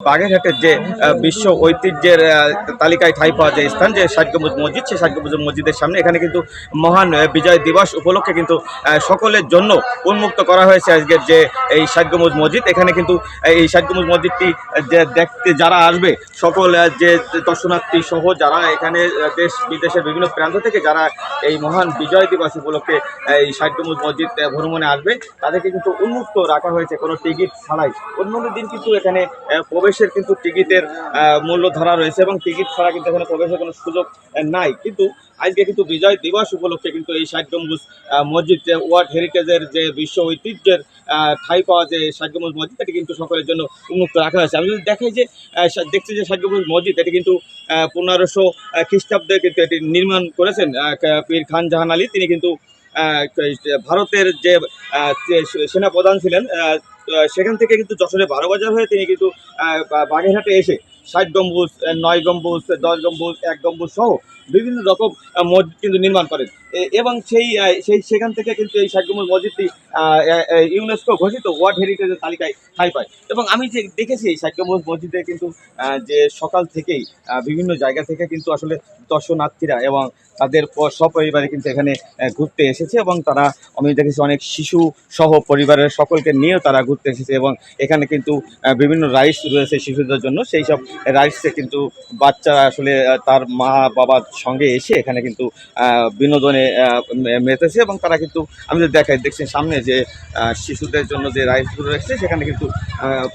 বাগেরহাটের যে বিশ্ব ঐতিহ্যের তালিকায় ঠাই পাওয়া যায় স্থান যে ষাট মসজিদ সেই ষাট মসজিদের সামনে এখানে কিন্তু মহান বিজয় দিবস উপলক্ষে কিন্তু সকলের জন্য উন্মুক্ত করা হয়েছে আজকের যে এই ষাট মসজিদ। এখানে কিন্তু এই ষাট মসজিদটি যে দেখতে যারা আসবে সকল যে দর্শনার্থী সহ যারা এখানে দেশ বিদেশের বিভিন্ন প্রান্ত থেকে যারা এই মহান বিজয় দিবস উপলক্ষে এই ষাট মসজিদ ভ্রমণে আসবে তাদেরকে কিন্তু উন্মুক্ত রাখা হয়েছে কোনো টিকিট ছাড়াই। অন্যান্য দিন কিন্তু এখানে আহ, প্রবেশের কিন্তু টিকিটের মূল্য ধরা রয়েছে এবং টিকিট ছাড়া কিন্তু এখানে প্রবেশের কোনো সুযোগ নাই। কিন্তু আজকে কিন্তু বিজয় দিবস উপলক্ষে কিন্তু এই ষাট গম্বুজ মসজিদ যে ওয়ার্ল্ড হেরিটেজের যে বিশ্ব ঐতিহ্যের ঠাই পাওয়া যে ষাট গম্বুজ মসজিদ, এটি কিন্তু সকলের জন্য উন্মুক্ত রাখা হয়েছে। আমি যদি দেখাই যে দেখছি যে ষাট গম্বুজ মসজিদ, এটি কিন্তু পনেরোশো খ্রিস্টাব্দে কিন্তু এটি নির্মাণ করেছেন পীর খান জাহান আলী। তিনি কিন্তু ভারতের যে সেনাপ্রধান ছিলেন সেখান থেকে কিন্তু যশোরে বারো বাজার হয়ে তিনি কিন্তু বাগেরহাটে এসে ষাট গম্বুজ নয় গম্বুজ দশ গম্বুজ, এক গম্বুজ সহ বিভিন্ন রকম মসজিদ কিন্তু নির্মাণ করেন। এবং সেই সেই, সেখান থেকে কিন্তু এই ষাট গম্বুজ মসজিদটি ইউনেস্কো ঘোষিত ওয়ার্ল্ড হেরিটেজের তালিকায় ঠাঁই পায়। এবং আমি যে দেখেছি এই ষাট গম্বুজ মসজিদে কিন্তু যে সকাল থেকেই বিভিন্ন জায়গা থেকে কিন্তু আসলে দর্শনার্থীরা এবং তাদের সপরিবারে কিন্তু এখানে ঘুরতে এসেছে এবং তারা, আমি দেখেছি অনেক শিশু সহ পরিবারের সকলকে নিয়েও তারা ঘুরতে এসেছে এবং এখানে কিন্তু বিভিন্ন রাইডস রয়েছে শিশুদের জন্য। সেই সব রাইডসে কিন্তু বাচ্চারা আসলে তার মা বাবার সঙ্গে এসে এখানে কিন্তু বিনোদনে মেতেছে এবং তারা কিন্তু, আমি যদি দেখাই দেখছি সামনে যে শিশুদের জন্য যে রাইডসগুলো রয়েছে সেখানে কিন্তু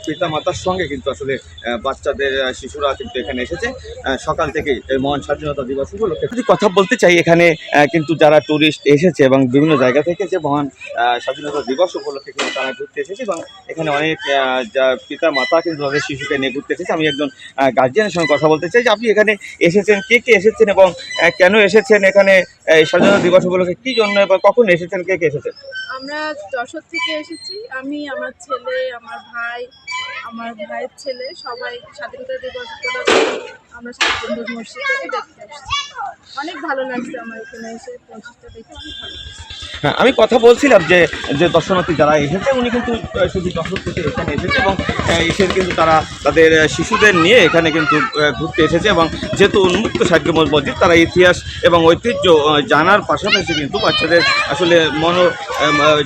পিতা মাতার সঙ্গে কিন্তু আসলে বাচ্চাদের শিশুরা কিন্তু এখানে এসেছে। সকাল থেকেই এই মহান স্বাধীনতা দিবস উপলক্ষে। যদি কথা বলতে চাই, এখানে কিন্তু যারা ট্যুরিস্ট এসেছে এবং বিভিন্ন জায়গা থেকে যে মহান স্বাধীনতা দিবস উপলক্ষে কিন্তু তারা ঘুরতে এসেছে এবং এখানে অনেক যা পিতা মাতা কিন্তু তাদের শিশুকে নিয়ে ঘুরতে এসেছে। আমি একজন গার্জিয়ানের সঙ্গে কথা বলতে চাই যে আপনি এখানে এসেছেন, কে কে এসেছেন এবং কেন এসেছেন এখানে স্বাধীনতা দিবস উপলক্ষে কী জন্য বা কখন এসেছেন, কে কে এসেছেন? আমরা যশোর থেকে এসেছি। আমি, আমার ছেলে, আমার ভাই, আমার ভাইয়ের ছেলে, সবাই স্বাধীনতা দিবস উপলক্ষে আমরা মসজিদ থেকে দেখতে এসেছি। অনেক ভালো লাগছে আমার এখানে এসে মসজিদটা দেখে। অনেক ভালো লাগছে হ্যাঁ আমি কথা বলছিলাম যে যে দর্শনার্থী যারা এসেছে, উনি কিন্তু শুধু যশোর থেকে এখানে এসেছে এবং এসে কিন্তু তারা তাদের শিশুদের নিয়ে এখানে কিন্তু ঘুরতে এসেছে এবং যেহেতু উন্মুক্ত সাগ্যমল মসজিদ, তারা ইতিহাস এবং ঐতিহ্য জানার পাশাপাশি কিন্তু বাচ্চাদের আসলে মন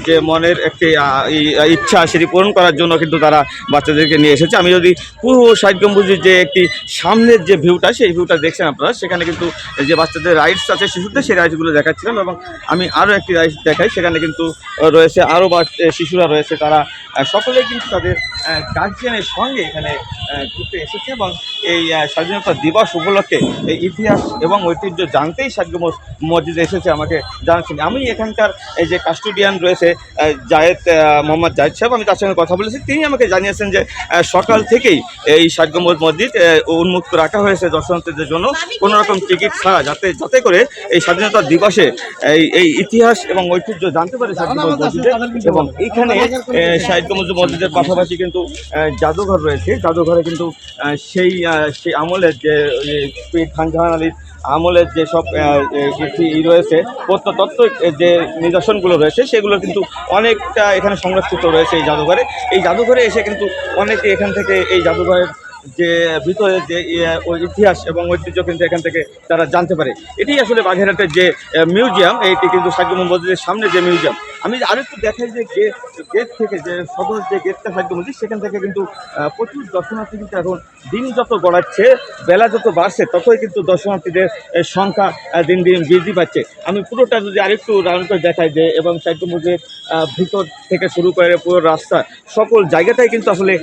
যে মনের একটি ইচ্ছা সেটি পূরণ করার জন্য কিন্তু তারা বাচ্চাদেরকে নিয়ে এসেছে। আমি যদি পুরো ষাট গম্বুজের যে একটি সামনের যে ভিউটা, সেই ভিউটা দেখছেন আপনারা, সেখানে কিন্তু যে বাচ্চাদের রাইডস আছে, শিশুদের, সেই রাইডসগুলো দেখাচ্ছিলাম এবং আমি আরও একটি রাইডস দেখাই সেখানে কিন্তু রয়েছে আরও বা শিশুরা রয়েছে তারা সকলে কিন্তু তাদের গার্জিয়ানের সঙ্গে এখানে ঘুরতে এসেছে এবং এই স্বাধীনতা দিবস উপলক্ষে এই ইতিহাস এবং ঐতিহ্য জানতেই সাগ্য মসজিদে এসেছে আমাকে জানাচ্ছেন আমি এখানকার এই যে কাস্টোডিয়ান রয়েছে জায়েদ মোহাম্মদ জায়েদ সাহেব আমি তার সঙ্গে কথা বলেছি তিনি আমাকে জানিয়েছেন যে সকাল থেকেই এই সাগ্যমত মসজিদ উন্মুক্ত রাখা হয়েছে দর্শনার্থীদের জন্য কোনো রকম টিকিট ছাড়া যাতে যাতে করে এই স্বাধীনতা দিবসে এই এই ইতিহাস এবং ঐতিহ্য জানতে পারে সাগ্যমত মসজিদে এবং এখানে সাহিত্যমজ মসজিদের পাশাপাশি কিন্তু জাদুঘর রয়েছে। জাদুঘরে কিন্তু সেই সেই আমলের যে খান জাহান আলীর আমলের যেসব ই রয়েছে, প্রত্নতত্ত্ব যে নিদর্শনগুলো রয়েছে, সেগুলো কিন্তু অনেকটা এখানে সংরক্ষিত রয়েছে এই জাদুঘরে। এই জাদুঘরে এসে কিন্তু অনেকে এখান থেকে এই জাদুঘরের যে, ভিতরে যে ওই ইতিহাস এবং ঐতিহ্য কিন্তু এখান থেকে তারা জানতে পারে। এটি আসলে বাঘেরহাটের যে মিউজিয়াম, এইটি কিন্তু সাগ্যম মসজিদের সামনে যে মিউজিয়াম আমি আরেকটু দেখাই যে গেট থেকে যে সদর যে গেটটা সাগ্য মসজিদ সেখান থেকে কিন্তু প্রচুর দর্শনার্থী কিন্তু এখন দিন যত গড়াচ্ছে, বেলা যত বাড়ছে, ততই কিন্তু দর্শনার্থীদের সংখ্যা দিন দিন বৃদ্ধি পাচ্ছে। আমি পুরোটা যদি আরেকটু রাউন্ড করে দেখাই যে, এবং সাগ্য মসজিদের ভিতর থেকে শুরু করে পুরো রাস্তা, সকল জায়গাটাই কিন্তু আসলে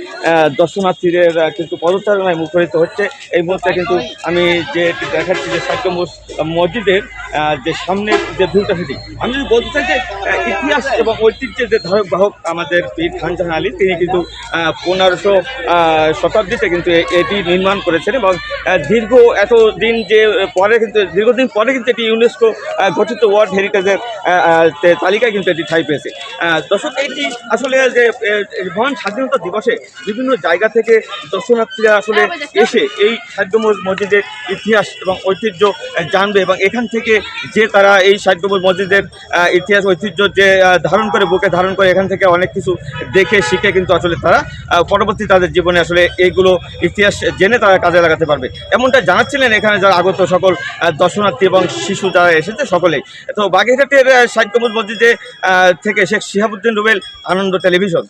দর্শনার্থীদের কিন্তু পদচারণায় মুখরিত হচ্ছে। এই মুহূর্তে কিন্তু আমি যে দেখাচ্ছি যে মস- মসজিদের যে সামনের যে ভিউটা সেটি আমি যদি বলতে চাই যে ইতিহাস এবং ঐতিহ্যের যে ধারক বাহক আমাদের পীর খান জাহান আলী তিনি কিন্তু পনেরোশো শতাব্দীতে কিন্তু এটি নির্মাণ করেছেন এবং দীর্ঘ এত দিন যে পরে কিন্তু দীর্ঘদিন পরে কিন্তু এটি ইউনেস্কো গঠিত ওয়ার্ল্ড হেরিটেজের তালিকায় কিন্তু এটি ঠাই পেয়েছে। দর্শক এটি আসলে যে মহান স্বাধীনতা দিবসে বিভিন্ন জায়গা থেকে দর্শনার্থীরা আসলে এসে এই সাধ্য মসজিদের ইতিহাস এবং ঐতিহ্য জানবে এবং এখান থেকে যে তারা এই ষাট গম্বুজ মসজিদের ইতিহাস ঐতিহ্য যে ধারণ করে বুকে ধারণ করে এখান থেকে অনেক কিছু দেখে শিখে কিন্তু আসলে তারা পরবর্তী তাদের জীবনে আসলে এইগুলো ইতিহাস জেনে তারা কাজে লাগাতে পারবে। এমনটা জানাচ্ছিলেন এখানে যারা আগত সকল দর্শনার্থী এবং শিশু যারা এসেছে সকলেই। তো বাগেরহাটের আহ, ষাট মসজিদে থেকে শেখ শিহাবুদ্দিন রুবেল আনন্দ টেলিভিশন।